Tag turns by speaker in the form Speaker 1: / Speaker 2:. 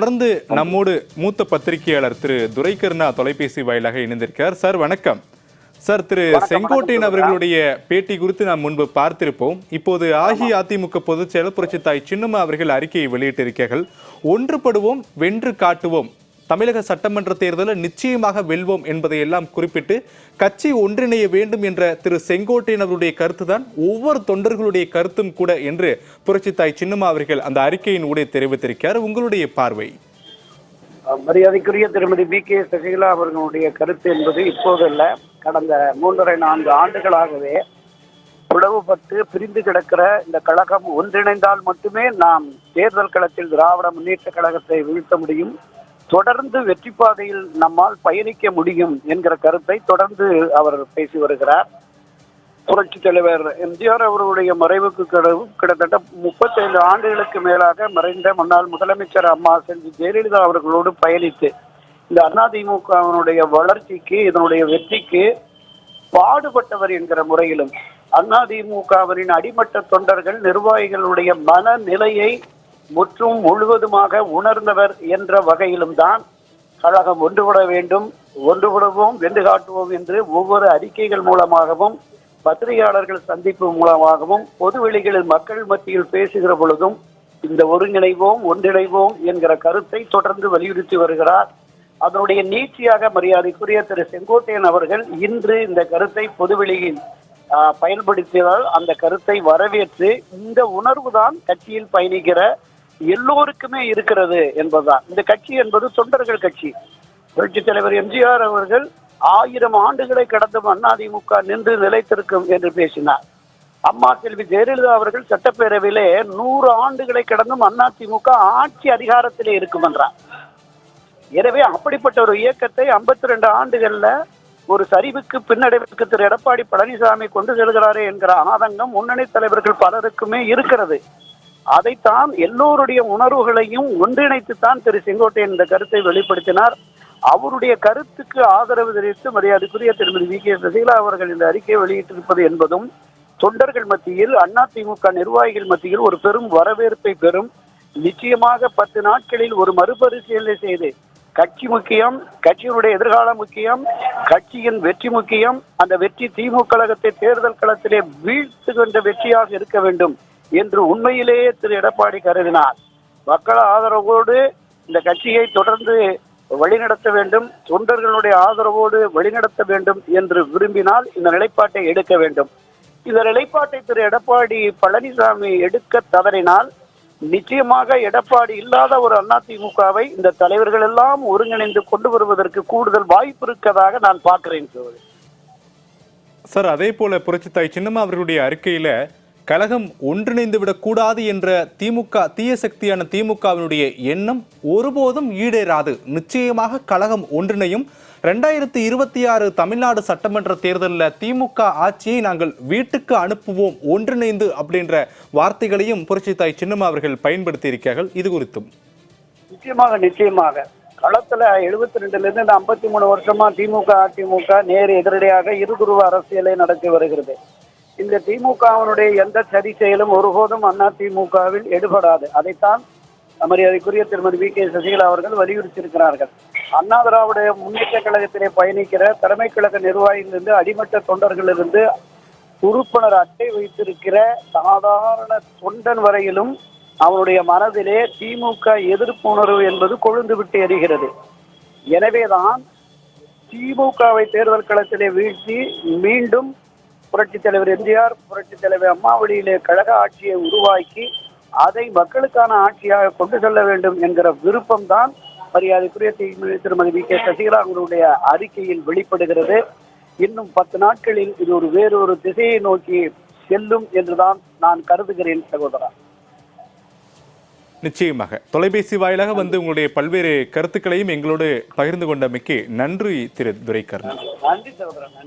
Speaker 1: தொடர்ந்து நம்மோடு மூத்த பத்திரிகையாளர் திரு துரைகருணா தொலைபேசி வாயிலாக இணைந்திருக்கிறார். சார் வணக்கம். சார் திரு செங்கோட்டையன் அவர்களுடைய பேட்டி குறித்து நாம் முன்பு பார்த்திருப்போம். இப்போது அஇஅதிமுக பொதுச் செயலர் புரட்சி தாய் சின்னம்மா அவர்கள் அறிக்கையை வெளியிட்டிருக்கிறார்கள். ஒன்றுபடுவோம் வென்று காட்டுவோம். தமிழக சட்டமன்ற தேர்தலில் நிச்சயமாக வெல்வோம் என்பதை எல்லாம் குறிப்பிட்டு கட்சி ஒன்றிணைய வேண்டும் என்ற திரு செங்கோட்டையினருடைய கருத்து கருத்துதான் ஒவ்வொரு தொண்டர்களுடைய கருத்தும் கூட என்று புரட்சி தாய் சின்னம்மா அவர்கள் அந்த அறிக்கையின் ஊடே தெரிவித்திருக்கிறார். உங்களுடைய பார்வை.
Speaker 2: மரியாதைக்குரிய திருமதி பி. கே. சசிகலா அவர்களுடைய கருத்து என்பது இப்போதல்ல. கடந்த மூன்றரை நான்கு ஆண்டுகளாகவே பிளவுபட்டு பிரிந்து கிடக்கிற இந்த கழகம் ஒன்றிணைந்தால் மட்டுமே நாம் தேர்தல் களத்தில் திராவிட முன்னேற்ற கழகத்தை வீழ்த்த முடியும். தொடர்ந்து வெற்றி பாதையில் நம்மால் பயணிக்க முடியும் என்கிற கருத்தை தொடர்ந்து அவர் பேசி வருகிறார். புரட்சி தலைவர் எம்ஜிஆர் அவருடைய மறைவுக்கு கிட- கிட்டத்தட்ட முப்பத்தைந்து ஆண்டுகளுக்கு மேலாக மறைந்த முன்னாள் முதலமைச்சர் அம்மா செல்வி ஜெயலலிதா அவர்களோடு பயணித்து இந்த அதிமுகவினுடைய வளர்ச்சிக்கு இதனுடைய வெற்றிக்கு பாடுபட்டவர் என்கிற முறையிலும் அதிமுகவினின் அடிமட்ட தொண்டர்கள் நிர்வாகிகளுடைய மனநிலையை முற்றும் முழுவதுமாக உணர்ந்தவர் என்ற வகையிலும் தான் கழகம் ஒன்றுபட வேண்டும் ஒன்றுபடுவோம் வென்று காட்டுவோம் என்று ஒவ்வொரு அறிக்கைகள் மூலமாகவும் பத்திரிகையாளர்கள் சந்திப்பு மூலமாகவும் பொது வெளிகளில் மக்கள் மத்தியில் பேசுகிற பொழுதும் இந்த ஒருங்கிணைவோம் ஒன்றிணைவோம் என்கிற கருத்தை தொடர்ந்து வலியுறுத்தி வருகிறார். அதனுடைய நீட்சியாக மரியாதைக்குரிய திரு செங்கோட்டையன் அவர்கள் இன்று இந்த கருத்தை பொதுவெளியில் பயன்படுத்தியதால் அந்த கருத்தை வரவேற்று இந்த உணர்வு தான் கட்சியில் பயணிக்கிற எல்லோருக்குமே இருக்கிறது என்பதுதான். இந்த கட்சி என்பது தொண்டர்கள் கட்சி. புரட்சி தலைவர் எம்ஜிஆர் அவர்கள் ஆயிரம் ஆண்டுகளை கடந்தும் அதிமுக நின்று நிலைத்திருக்கும் என்று பேசினார். அம்மா செல்வி ஜெயலலிதா அவர்கள் சட்டப்பேரவையிலே நூறு ஆண்டுகளை கடந்தும் அதிமுக ஆட்சி அதிகாரத்திலே இருக்கும் என்றார். எனவே அப்படிப்பட்ட ஒரு இயக்கத்தை 52 ரெண்டு ஆண்டுகள்ல ஒரு சரிவுக்கு பின்னடைவுக்கு திரு எடப்பாடி பழனிசாமி கொண்டு செல்கிறாரே என்கிற ஆதங்கம் முன்னணி தலைவர்கள் பலருக்குமே இருக்கிறது. அதைத்தான் எல்லோருடைய உணர்வுகளையும் ஒன்றிணைத்துத்தான் திரு செங்கோட்டையன் இந்த கருத்தை வெளிப்படுத்தினார். அவருடைய கருத்துக்கு ஆதரவு தெரிவித்து மரியாதைக்குரிய திருமதி வி. கே. சசிகலா அவர்கள் இந்த அறிக்கையை வெளியிட்டிருப்பது என்பதும் தொண்டர்கள் மத்தியில் அதிமுக நிர்வாகிகள் மத்தியில் ஒரு பெரும் வரவேற்பை பெறும். நிச்சயமாக பத்து நாட்களில் ஒரு மறுபரிசீலனை செய்து கட்சி முக்கியம் கட்சியினுடைய எதிர்காலம் முக்கியம் கட்சியின் வெற்றி முக்கியம் அந்த வெற்றி திமுக கழகத்தை தேர்தல் களத்திலே வீழ்த்துகின்ற வெற்றியாக இருக்க வேண்டும். என்று உண்மையிலேயே திரு எடப்பாடி கருதினார். மக்கள் ஆதரவோடு இந்த கட்சியை தொடர்ந்து வழிநடத்த வேண்டும் தொண்டர்களுடைய ஆதரவோடு வழிநடத்த வேண்டும் என்று விரும்பினால் இந்த நிலைப்பாட்டை எடுக்க வேண்டும். இந்த நிலைப்பாட்டை திரு எடப்பாடி பழனிசாமி எடுக்க தவறினால் நிச்சயமாக எடப்பாடி இல்லாத ஒரு அதிமுகவை இந்த தலைவர்கள் எல்லாம் ஒருங்கிணைந்து கொண்டு வருவதற்கு கூடுதல் வாய்ப்பு இருக்கதாக நான் பார்க்கிறேன்
Speaker 1: சார் அதே போல புரட்சி தாய் சின்னம்மா அவர்களுடைய அறிக்கையில கழகம் ஒன்றிணைந்து விடக்கூடாது என்ற திமுக தீய சக்தியான திமுகவினுடைய எண்ணம் ஒருபோதும் ஈடேறாது. நிச்சயமாக கழகம் ஒன்றிணையும். ரெண்டாயிரத்தி இருபத்தி ஆறு தமிழ்நாடு சட்டமன்ற தேர்தலில் திமுக ஆட்சியை நாங்கள் வீட்டுக்கு அனுப்புவோம் ஒன்றிணைந்து அப்படின்ற வார்த்தைகளையும் புரட்சி தாய் சின்னம்மா அவர்கள் பயன்படுத்தி இருக்கிறார்கள் இது குறித்தும்.
Speaker 2: நிச்சயமாக நிச்சயமாக. களத்துல எழுபத்தி ரெண்டுல இருந்து இந்த ஐம்பத்தி மூணு வருஷமா திமுக அதிமுக நேர் எதிரடியாக இருகுருவ அரசியலை நடத்தி வருகிறது. இந்த திமுகவினுடைய எந்த சதி செயலும் ஒருபோதும் அதிமுகவில் எடுபடாது. அதைத்தான் மரியாதைக்குரிய திருமதி வி கே சசிகலா அவர்கள் வலியுறுத்தியிருக்கிறார்கள். அண்ணா திராவிட முன்னேற்ற கழகத்திலே பயணிக்கிற தலைமை கழக நிர்வாகிகளிலிருந்து அடிமட்ட தொண்டர்களிலிருந்து உறுப்பினர் அட்டை வைத்திருக்கிற சாதாரண தொண்டன் வரையிலும் அவனுடைய மனதிலே திமுக எதிர்ப்பு உணர்வு என்பது கொழுந்து விட்டு எரிகிறது. எனவேதான் திமுகவை தேர்தல் களத்திலே வீழ்த்தி மீண்டும் புரட்சி தலைவர் எம்ஜிஆர் புரட்சி தலைவர் அம்மாவளியிலே கழக ஆட்சியை உருவாக்கி அதை மக்களுக்கான ஆட்சியாக கொண்டு செல்ல வேண்டும் என்கிற விருப்பம் தான் மரியாதைக்குரிய திருமதி வி. கே. சசிகலா அவர்களுடைய அறிக்கையில் வெளிப்படுகிறது. இன்னும் பத்து நாட்களில் இது ஒரு வேறொரு திசையை நோக்கி செல்லும் என்றுதான் நான் கருதுகிறேன் சகோதரா.
Speaker 1: நிச்சயமாக. தொலைபேசி வாயிலாக வந்து உங்களுடைய பல்வேறு கருத்துக்களையும் எங்களோடு பகிர்ந்து கொண்டமைக்கு நன்றி திரு. துரைக்கர்ணன்
Speaker 2: நன்றி சகோதரா நன்றி.